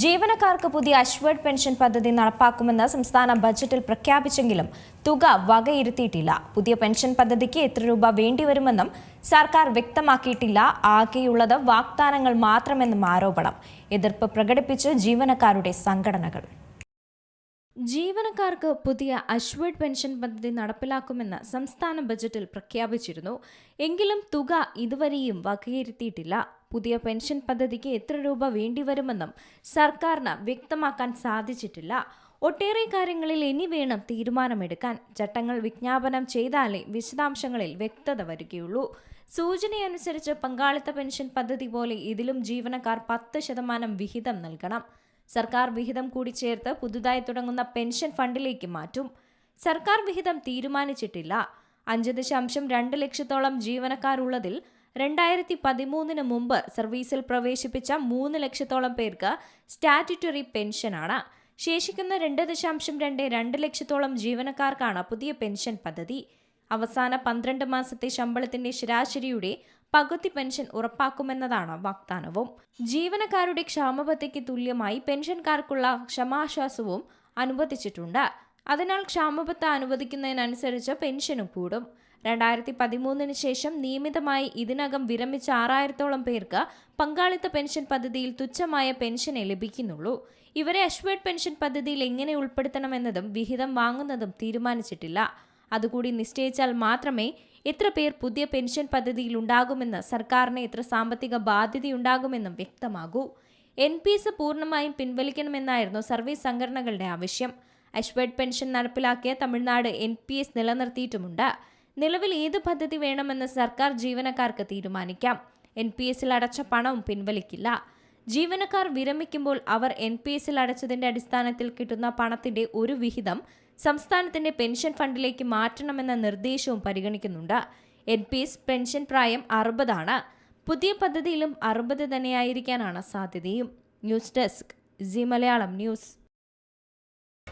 ജീവനക്കാർക്ക് പുതിയ അശ്വേഡ് പെൻഷൻ പദ്ധതി നടപ്പാക്കുമെന്ന് സംസ്ഥാന ബജറ്റിൽ പ്രഖ്യാപിച്ചെങ്കിലും തുക വകയിരുത്തിയിട്ടില്ല. പുതിയ പെൻഷൻ പദ്ധതിക്ക് എത്ര രൂപ വേണ്ടിവരുമെന്നും സർക്കാർ വ്യക്തമാക്കിയിട്ടില്ല. ആകെയുള്ളത് വാഗ്ദാനങ്ങൾ മാത്രമെന്നും ആരോപണം. എതിർപ്പ് പ്രകടിപ്പിച്ച് ജീവനക്കാരുടെ സംഘടനകൾ. ജീവനക്കാർക്ക് പുതിയ അശ്വേഡ് പെൻഷൻ പദ്ധതി നടപ്പിലാക്കുമെന്ന് സംസ്ഥാന ബജറ്റിൽ പ്രഖ്യാപിച്ചിരുന്നു. എങ്കിലും തുക ഇതുവരെയും വകയിരുത്തിയിട്ടില്ല. പുതിയ പെൻഷൻ പദ്ധതിക്ക് എത്ര രൂപ വേണ്ടിവരുമെന്നും സർക്കാരിന് വ്യക്തമാക്കാൻ സാധിച്ചിട്ടില്ല. ഒട്ടേറെ കാര്യങ്ങളിൽ ഇനി വേണം തീരുമാനമെടുക്കാൻ. ചട്ടങ്ങൾ വിജ്ഞാപനം ചെയ്താലേ വിശദാംശങ്ങളിൽ വ്യക്തത വരികയുള്ളൂ. സൂചനയനുസരിച്ച് പങ്കാളിത്ത പെൻഷൻ പദ്ധതി പോലെ ഇതിലും ജീവനക്കാർ പത്ത് ശതമാനം വിഹിതം നൽകണം. സർക്കാർ വിഹിതം കൂടി ചേർത്ത് പുതുതായി തുടങ്ങുന്ന പെൻഷൻ ഫണ്ടിലേക്ക് മാറ്റും. സർക്കാർ വിഹിതം തീരുമാനിച്ചിട്ടില്ല. അഞ്ച് ദശാംശം രണ്ട് ലക്ഷത്തോളം ജീവനക്കാരുള്ളതിൽ രണ്ടായിരത്തി പതിമൂന്നിന് മുമ്പ് സർവീസിൽ പ്രവേശിപ്പിച്ച മൂന്ന് ലക്ഷത്തോളം പേർക്ക് സ്റ്റാറ്റുറ്ററി പെൻഷനാണ്. ശേഷിക്കുന്ന രണ്ട് ദശാംശം രണ്ട് രണ്ട് ലക്ഷത്തോളം ജീവനക്കാർക്കാണ് പുതിയ പെൻഷൻ പദ്ധതി. അവസാന പന്ത്രണ്ട് മാസത്തെ ശമ്പളത്തിന്റെ ശരാശരിയുടെ പകുതി പെൻഷൻ ഉറപ്പാക്കുമെന്നതാണ് വാഗ്ദാനവും. ജീവനക്കാരുടെ ക്ഷാമബത്തയ്ക്ക് തുല്യമായി പെൻഷൻകാർക്കുള്ള ക്ഷമാശ്വാസവും അനുവദിച്ചിട്ടുണ്ട്. അതിനാൽ ക്ഷാമബത്ത അനുവദിക്കുന്നതിനനുസരിച്ച് പെൻഷനും കൂടും. രണ്ടായിരത്തി പതിമൂന്നിന് ശേഷം നിയമിതമായി ഇതിനകം വിരമിച്ച ആറായിരത്തോളം പേർക്ക് പങ്കാളിത്ത പെൻഷൻ പദ്ധതിയിൽ തുച്ഛമായ പെൻഷനെ ലഭിക്കുന്നുള്ളൂ. ഇവരെ അശ്വേഡ് പെൻഷൻ പദ്ധതിയിൽ എങ്ങനെ ഉൾപ്പെടുത്തണമെന്നതും വിഹിതം വാങ്ങുന്നതും തീരുമാനിച്ചിട്ടില്ല. അതുകൂടി നിശ്ചയിച്ചാൽ മാത്രമേ എത്ര പേർ പുതിയ പെൻഷൻ പദ്ധതിയിൽ ഉണ്ടാകുമെന്ന് സർക്കാരിന് എത്ര സാമ്പത്തിക ബാധ്യതയുണ്ടാകുമെന്നും വ്യക്തമാകൂ. എൻ പി എസ് പൂർണമായും പിൻവലിക്കണമെന്നായിരുന്നു സർവീസ് സംഘടനകളുടെ ആവശ്യം. അശ്വേഡ് പെൻഷൻ നടപ്പിലാക്കിയ തമിഴ്നാട് എൻ പി എസ് നിലനിർത്തിയിട്ടുമുണ്ട്. നിലവിൽ ഏത് പദ്ധതി വേണമെന്ന് സർക്കാർ ജീവനക്കാർക്ക് തീരുമാനിക്കാം. എൻ പി എസിൽ അടച്ച പണവും പിൻവലിക്കില്ല. ജീവനക്കാർ വിരമിക്കുമ്പോൾ അവർ എൻ പി എസിൽ അടച്ചതിന്റെ അടിസ്ഥാനത്തിൽ കിട്ടുന്ന പണത്തിന്റെ ഒരു വിഹിതം സംസ്ഥാനത്തിന്റെ പെൻഷൻ ഫണ്ടിലേക്ക് മാറ്റണമെന്ന നിർദ്ദേശവും പരിഗണിക്കുന്നുണ്ട്. എൻ പി എസ് പെൻഷൻ പ്രായം അറുപതാണ്. പുതിയ പദ്ധതിയിലും അറുപത് തന്നെയായിരിക്കാനാണ് സാധ്യതയും. News desk Zee Malayalam news.